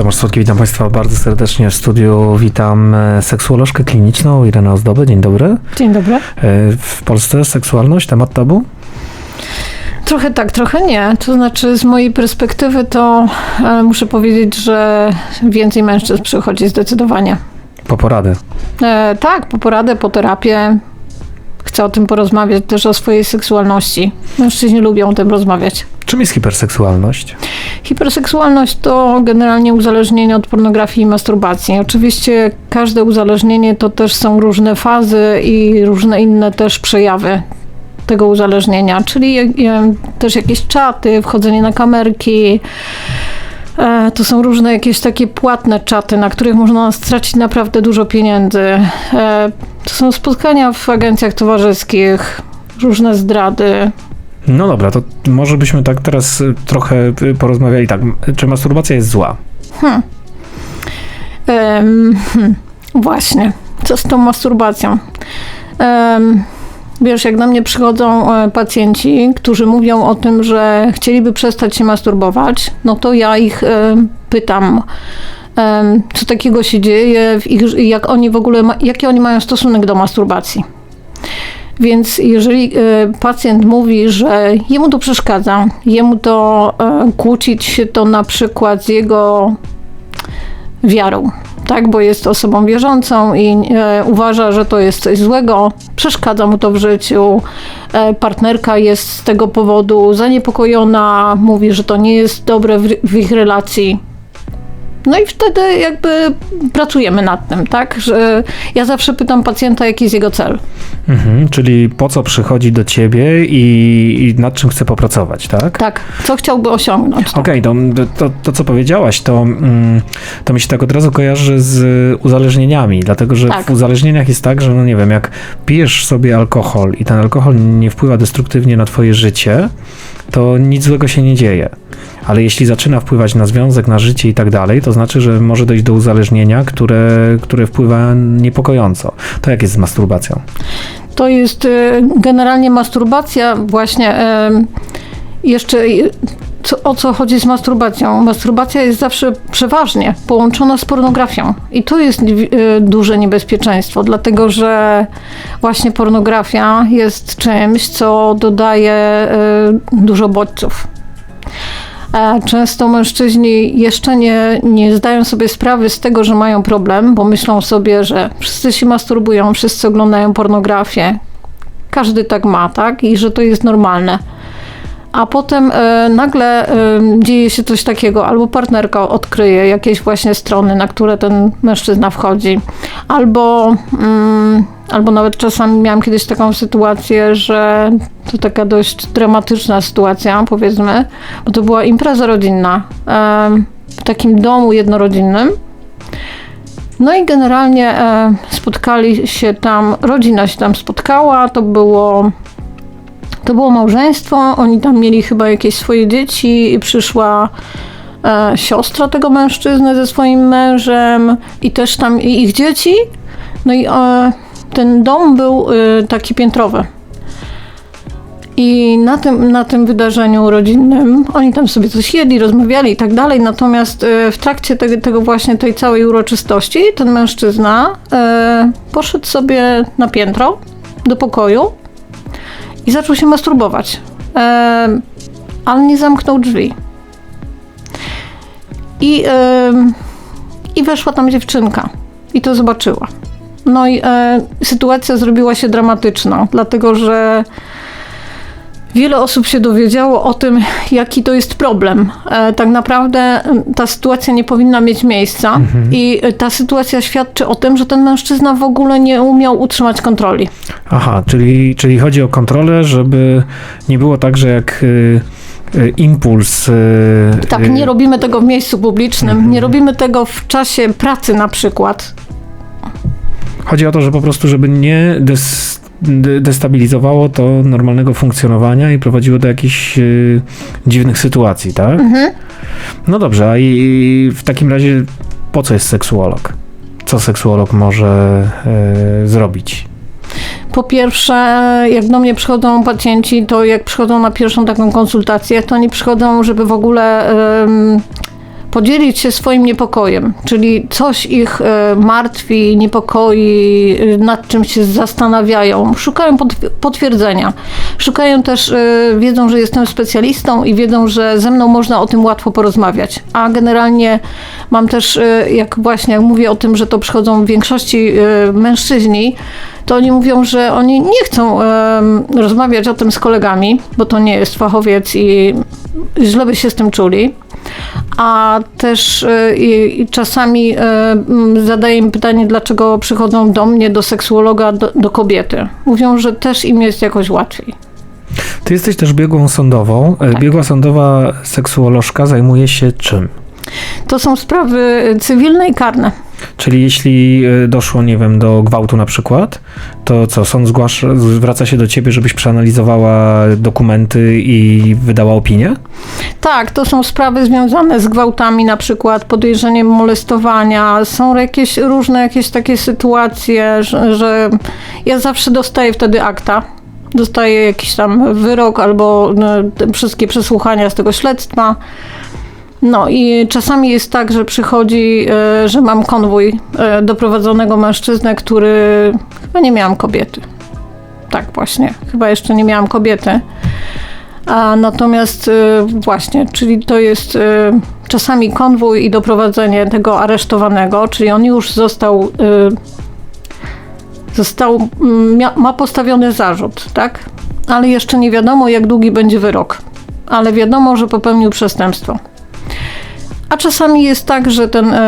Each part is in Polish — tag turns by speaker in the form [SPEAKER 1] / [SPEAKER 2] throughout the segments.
[SPEAKER 1] Tomasz Słodki, witam Państwa bardzo serdecznie w studiu. Witam e, seksuolożkę kliniczną Irenę Ozdobę. Dzień dobry.
[SPEAKER 2] Dzień dobry.
[SPEAKER 1] E, W Polsce seksualność, temat tabu?
[SPEAKER 2] Trochę tak, trochę nie. To znaczy, z mojej perspektywy, to e, muszę powiedzieć, że więcej mężczyzn przychodzi zdecydowanie.
[SPEAKER 1] Po porady.
[SPEAKER 2] E, tak, po poradę, po terapię. Chcę o tym porozmawiać, też o swojej seksualności. Mężczyźni lubią o tym rozmawiać.
[SPEAKER 1] Czym jest hiperseksualność?
[SPEAKER 2] Hiperseksualność to generalnie uzależnienie od pornografii i masturbacji. Oczywiście każde uzależnienie to też są różne fazy i różne inne też przejawy tego uzależnienia, czyli też jakieś czaty, wchodzenie na kamerki. E, To są różne jakieś takie płatne czaty, na których można stracić naprawdę dużo pieniędzy. E, To są spotkania w agencjach towarzyskich, różne zdrady.
[SPEAKER 1] No dobra, to może byśmy tak teraz y, trochę y, porozmawiali tak. Czy masturbacja jest zła?
[SPEAKER 2] Hmm, właśnie, co z tą masturbacją? Em, wiesz, jak do mnie przychodzą e, pacjenci, którzy mówią o tym, że chcieliby przestać się masturbować, no to ja ich e, pytam, co takiego się dzieje, ich, jak oni w ogóle, jaki oni mają stosunek do masturbacji. Więc jeżeli e, pacjent mówi, że jemu to przeszkadza, jemu to e, kłócić się to na przykład z jego wiarą, tak, bo jest osobą wierzącą i e, uważa, że to jest coś złego, przeszkadza mu to w życiu. E, partnerka jest z tego powodu zaniepokojona, mówi, że to nie jest dobre w, w ich relacji. No i wtedy jakby pracujemy nad tym, tak, że ja zawsze pytam pacjenta, jaki jest jego cel.
[SPEAKER 1] Mhm, czyli po co przychodzi do ciebie i, i nad czym chce popracować, tak?
[SPEAKER 2] Tak, co chciałby osiągnąć.
[SPEAKER 1] Okej, to, to, to co powiedziałaś, to, mm, to mi się tak od razu kojarzy z uzależnieniami, dlatego że
[SPEAKER 2] Tak.
[SPEAKER 1] w uzależnieniach jest tak, że no nie wiem, jak pijesz sobie alkohol i ten alkohol nie wpływa destruktywnie na twoje życie, to nic złego się nie dzieje. Ale jeśli zaczyna wpływać na związek, na życie i tak dalej, to znaczy, że może dojść do uzależnienia, które, które wpływa niepokojąco. To jak jest z masturbacją?
[SPEAKER 2] To jest y, generalnie masturbacja, właśnie em, jeszcze y, co, o co chodzi z masturbacją? Masturbacja jest zawsze przeważnie połączona z pornografią i tu jest duże niebezpieczeństwo, dlatego że właśnie pornografia jest czymś, co dodaje dużo bodźców. Często mężczyźni jeszcze nie, nie zdają sobie sprawy z tego, że mają problem, bo myślą sobie, że wszyscy się masturbują, wszyscy oglądają pornografię. Każdy tak ma, tak? I że to jest normalne. A potem e, nagle e, dzieje się coś takiego, albo partnerka odkryje jakieś właśnie strony, na które ten mężczyzna wchodzi, albo, mm, albo nawet czasami miałam kiedyś taką sytuację, że to taka dość dramatyczna sytuacja, powiedzmy, bo to była impreza rodzinna em, w takim domu jednorodzinnym. No i generalnie e, spotkali się tam, rodzina się tam spotkała, to było to było małżeństwo, oni tam mieli chyba jakieś swoje dzieci i przyszła e, siostra tego mężczyzny ze swoim mężem i też tam i ich dzieci. No i e, ten dom był e, taki piętrowy. I na tym, na tym wydarzeniu rodzinnym oni tam sobie coś jedli, rozmawiali i tak dalej. Natomiast e, w trakcie tego, tego właśnie tej całej uroczystości ten mężczyzna e, poszedł sobie na piętro do pokoju i zaczął się masturbować. E, ale nie zamknął drzwi. I, e, I weszła tam dziewczynka i to zobaczyła. No i e, sytuacja zrobiła się dramatyczna, dlatego że wiele osób się dowiedziało o tym, jaki to jest problem. E, tak naprawdę ta sytuacja nie powinna mieć miejsca i e, ta sytuacja świadczy o tym, że ten mężczyzna w ogóle nie umiał utrzymać kontroli.
[SPEAKER 1] Aha, czyli, czyli chodzi o kontrolę, żeby nie było tak, że jak y, y, impuls. Y,
[SPEAKER 2] Tak, nie robimy tego w miejscu publicznym,
[SPEAKER 1] Mhm.
[SPEAKER 2] nie robimy tego w czasie pracy na przykład.
[SPEAKER 1] Chodzi o to, że po prostu, żeby nie des, de- destabilizowało to normalnego funkcjonowania i prowadziło do jakichś y, dziwnych sytuacji, tak?
[SPEAKER 2] Mhm.
[SPEAKER 1] No dobrze, a i, i w takim razie po co jest seksuolog? Co seksuolog może y, zrobić?
[SPEAKER 2] Po pierwsze, jak do mnie przychodzą pacjenci, to jak przychodzą na pierwszą taką konsultację, to oni przychodzą, żeby w ogóle em, podzielić się swoim niepokojem, czyli coś ich e, martwi, niepokoi, e, nad czym się zastanawiają. Szukają potw- potwierdzenia. Szukają też, e, wiedzą, że jestem specjalistą i wiedzą, że ze mną można o tym łatwo porozmawiać. A generalnie mam też, jak właśnie jak mówię o tym, że to przychodzą w większości mężczyźni, to oni mówią, że oni nie chcą rozmawiać o tym z kolegami, bo to nie jest fachowiec i źle by się z tym czuli. A też e, i, i czasami m, zadaję im pytanie, dlaczego przychodzą do mnie, do seksuologa, do, do kobiety. Mówią, że też im jest jakoś łatwiej.
[SPEAKER 1] Ty jesteś też biegłą sądową. E,
[SPEAKER 2] Tak.
[SPEAKER 1] Biegła sądowa seksuolożka zajmuje się czym?
[SPEAKER 2] To są sprawy cywilne i karne.
[SPEAKER 1] Czyli jeśli e, doszło, nie wiem, do gwałtu na przykład, to co, sąd zgłasza, zwraca się do ciebie, żebyś przeanalizowała dokumenty i wydała opinię?
[SPEAKER 2] Tak, to są sprawy związane z gwałtami, na przykład podejrzeniem molestowania. Są jakieś różne jakieś takie sytuacje, że, że ja zawsze dostaję wtedy akta. Dostaję jakiś tam wyrok albo no, wszystkie przesłuchania z tego śledztwa. No i czasami jest tak, że przychodzi, e, że mam konwój e, doprowadzonego mężczyznę, który chyba nie miałam kobiety. Tak właśnie, chyba jeszcze nie miałam kobiety. A natomiast y, właśnie, czyli to jest czasami konwój i doprowadzenie tego aresztowanego, czyli on już został, został mm, ma postawiony zarzut, tak? Ale jeszcze nie wiadomo, jak długi będzie wyrok. Ale wiadomo, że popełnił przestępstwo. A czasami jest tak, że, ten, e,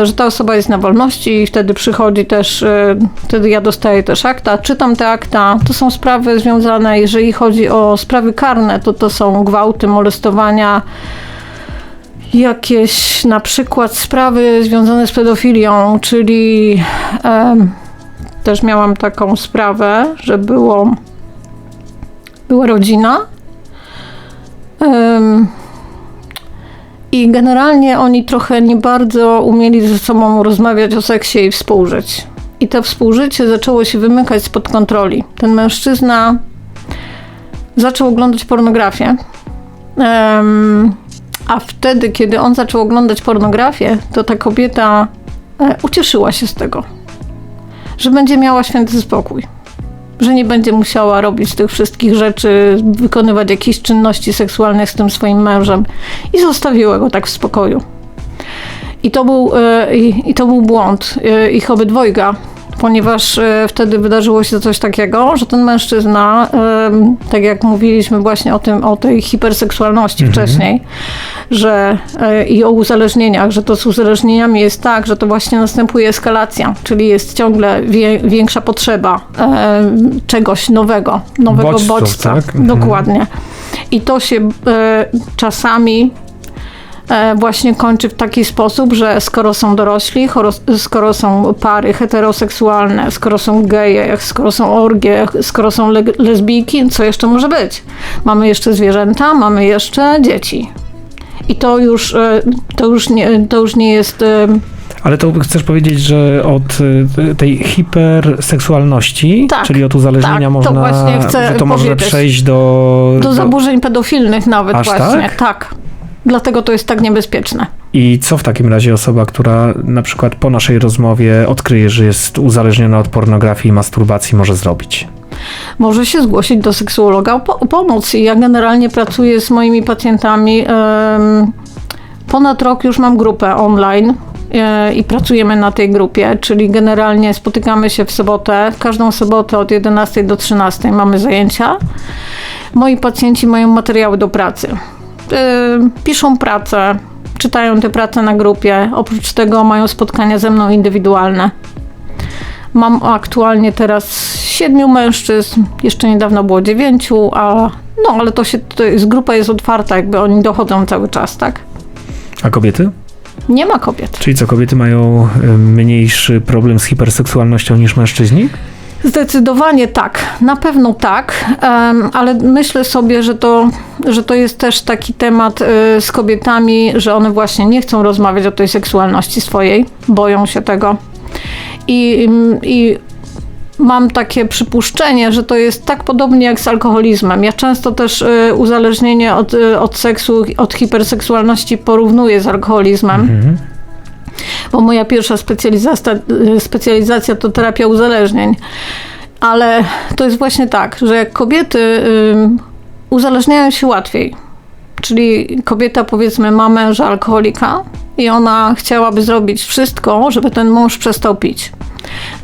[SPEAKER 2] e, że ta osoba jest na wolności i wtedy przychodzi też, e, wtedy ja dostaję też akta, czytam te akta. To są sprawy związane, jeżeli chodzi o sprawy karne, to to są gwałty, molestowania, jakieś na przykład sprawy związane z pedofilią, czyli em, też miałam taką sprawę, że było, była rodzina. em, i generalnie oni trochę nie bardzo umieli ze sobą rozmawiać o seksie i współżyć. I to współżycie zaczęło się wymykać spod kontroli. Ten mężczyzna zaczął oglądać pornografię. Em, a wtedy, kiedy on zaczął oglądać pornografię, to ta kobieta e, ucieszyła się z tego, że będzie miała święty spokój. Że nie będzie musiała robić tych wszystkich rzeczy, wykonywać jakichś czynności seksualnych z tym swoim mężem i zostawiła go tak w spokoju. I to był, e, i, i to był błąd e, ich obydwojga, ponieważ e, wtedy wydarzyło się coś takiego, że ten mężczyzna, em, tak jak mówiliśmy właśnie o tym, o tej hiperseksualności wcześniej, że e, i o uzależnieniach, że to z uzależnieniami jest tak, że to właśnie następuje eskalacja, czyli jest ciągle wie, większa potrzeba e, czegoś nowego, nowego
[SPEAKER 1] Bodźców,
[SPEAKER 2] bodźca.
[SPEAKER 1] tak? Mhm.
[SPEAKER 2] Dokładnie. I to się e, czasami e, właśnie kończy w taki sposób, że skoro są dorośli, skoro są pary heteroseksualne, skoro są geje, skoro są orgie, skoro są le- lesbijki, co jeszcze może być? Mamy jeszcze zwierzęta, mamy jeszcze dzieci. I to już, e, to już, nie, to już nie jest. e,
[SPEAKER 1] Ale to chcesz powiedzieć, że od tej hiperseksualności,
[SPEAKER 2] Tak,
[SPEAKER 1] czyli od uzależnienia
[SPEAKER 2] tak, to
[SPEAKER 1] można,
[SPEAKER 2] właśnie chcę
[SPEAKER 1] że to może przejść do...
[SPEAKER 2] Do zaburzeń pedofilnych nawet
[SPEAKER 1] Aż
[SPEAKER 2] właśnie.
[SPEAKER 1] tak?
[SPEAKER 2] tak. Dlatego to jest tak niebezpieczne.
[SPEAKER 1] I co w takim razie osoba, która na przykład po naszej rozmowie odkryje, że jest uzależniona od pornografii i masturbacji, może zrobić?
[SPEAKER 2] może się zgłosić do seksuologa o, po- pomoc. I ja generalnie pracuję z moimi pacjentami. ponad rok już mam grupę online e, i pracujemy na tej grupie, czyli generalnie spotykamy się w sobotę. Każdą sobotę od 11 do 13 mamy zajęcia. Moi pacjenci mają materiały do pracy. E, piszą pracę, czytają te prace na grupie. Oprócz tego mają spotkania ze mną indywidualne. Mam aktualnie teraz siedmiu mężczyzn, jeszcze niedawno było dziewięciu, a no ale to się, to jest, grupa jest otwarta, jakby oni dochodzą cały czas, tak?
[SPEAKER 1] A kobiety?
[SPEAKER 2] Nie ma kobiet.
[SPEAKER 1] Czyli co, kobiety mają y, mniejszy problem z hiperseksualnością niż mężczyźni?
[SPEAKER 2] Zdecydowanie tak, na pewno tak, ale myślę sobie, że to, że to jest też taki temat y, z kobietami, że one właśnie nie chcą rozmawiać o tej seksualności swojej, boją się tego. I, i mam takie przypuszczenie, że to jest tak podobnie jak z alkoholizmem. Ja często też y, uzależnienie od, y, od seksu, od hiperseksualności porównuję z alkoholizmem.
[SPEAKER 1] Mhm.
[SPEAKER 2] Bo moja pierwsza specjalizacja, specjalizacja to terapia uzależnień. Ale to jest właśnie tak, że kobiety uzależniają się łatwiej, czyli kobieta powiedzmy ma męża alkoholika i ona chciałaby zrobić wszystko, żeby ten mąż przestał pić.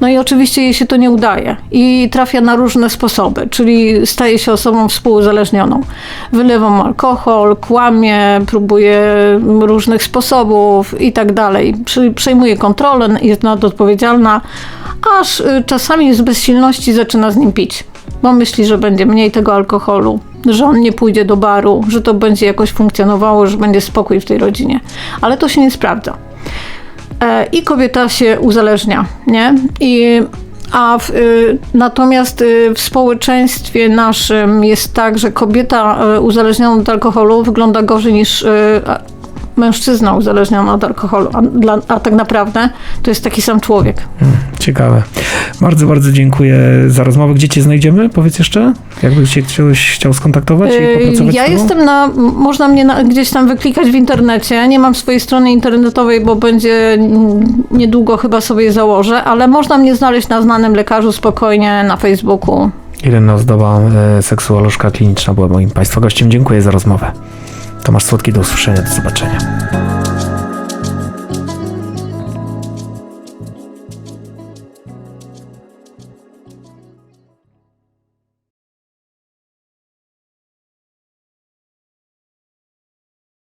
[SPEAKER 2] No i oczywiście jej się to nie udaje i trafia na różne sposoby, czyli staje się osobą współuzależnioną. Wylewa mu alkohol, kłamie, próbuje różnych sposobów i tak dalej. Przejmuje kontrolę, jest nadodpowiedzialna, aż y, czasami z bezsilności zaczyna z nim pić, bo myśli, że będzie mniej tego alkoholu, że on nie pójdzie do baru, że to będzie jakoś funkcjonowało, że będzie spokój w tej rodzinie. Ale to się nie sprawdza. E, i kobieta się uzależnia, nie? I, a w, y, natomiast y, w społeczeństwie naszym jest tak, że kobieta y, uzależniona od alkoholu wygląda gorzej niż mężczyzna uzależniony od alkoholu, a, dla, a tak naprawdę to jest taki sam człowiek.
[SPEAKER 1] Ciekawe. Bardzo, bardzo dziękuję za rozmowę. Gdzie cię znajdziemy? Powiedz jeszcze, jakby cię ktoś chciał skontaktować i
[SPEAKER 2] Yy,
[SPEAKER 1] popracować
[SPEAKER 2] Ja jestem na, można mnie na, gdzieś tam wyklikać w internecie. Nie mam swojej strony internetowej, bo będzie niedługo chyba sobie założę, ale można mnie znaleźć na znanym lekarzu spokojnie na Facebooku.
[SPEAKER 1] Irena Ozdoba, e, seksuolożka kliniczna była moim Państwa gościem. Dziękuję za rozmowę. Tomasz Słodki, do usłyszenia, do zobaczenia.